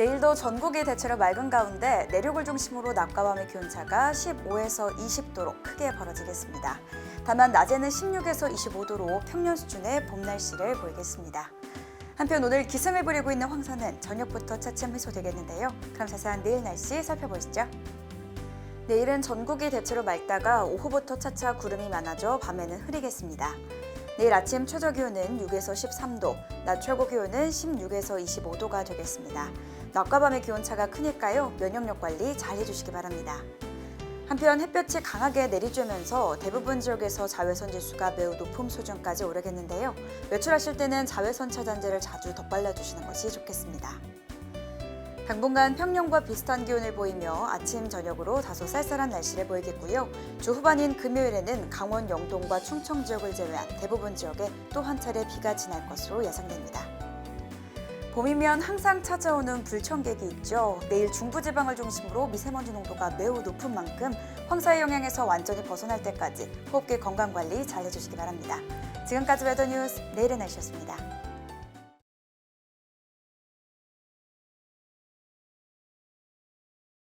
내일도 전국이 대체로 맑은 가운데 내륙을 중심으로 낮과 밤의 기온차가 15에서 20도로 크게 벌어지겠습니다. 다만 낮에는 16에서 25도로 평년 수준의 봄 날씨를 보이겠습니다. 한편 오늘 기승을 부리고 있는 황사는 저녁부터 차츰 해소되겠는데요. 그럼 자세한 내일 날씨 살펴보시죠. 내일은 전국이 대체로 맑다가 오후부터 차차 구름이 많아져 밤에는 흐리겠습니다. 내일 아침 최저 기온은 6에서 13도, 낮 최고 기온은 16에서 25도가 되겠습니다. 낮과 밤의 기온차가 크니까요. 면역력 관리 잘 해주시기 바랍니다. 한편 햇볕이 강하게 내리쬐면서 대부분 지역에서 자외선 지수가 매우 높은 수준까지 오르겠는데요. 외출하실 때는 자외선 차단제를 자주 덧발라 주시는 것이 좋겠습니다. 당분간 평년과 비슷한 기온을 보이며 아침 저녁으로 다소 쌀쌀한 날씨를 보이겠고요. 주 후반인 금요일에는 강원 영동과 충청 지역을 제외한 대부분 지역에 또 한 차례 비가 지날 것으로 예상됩니다. 봄이면 항상 찾아오는 불청객이 있죠. 내일 중부지방을 중심으로 미세먼지 농도가 매우 높은 만큼 황사의 영향에서 완전히 벗어날 때까지 호흡기 건강 관리 잘 해주시기 바랍니다. 지금까지 웨더 뉴스 내일의 날씨였습니다.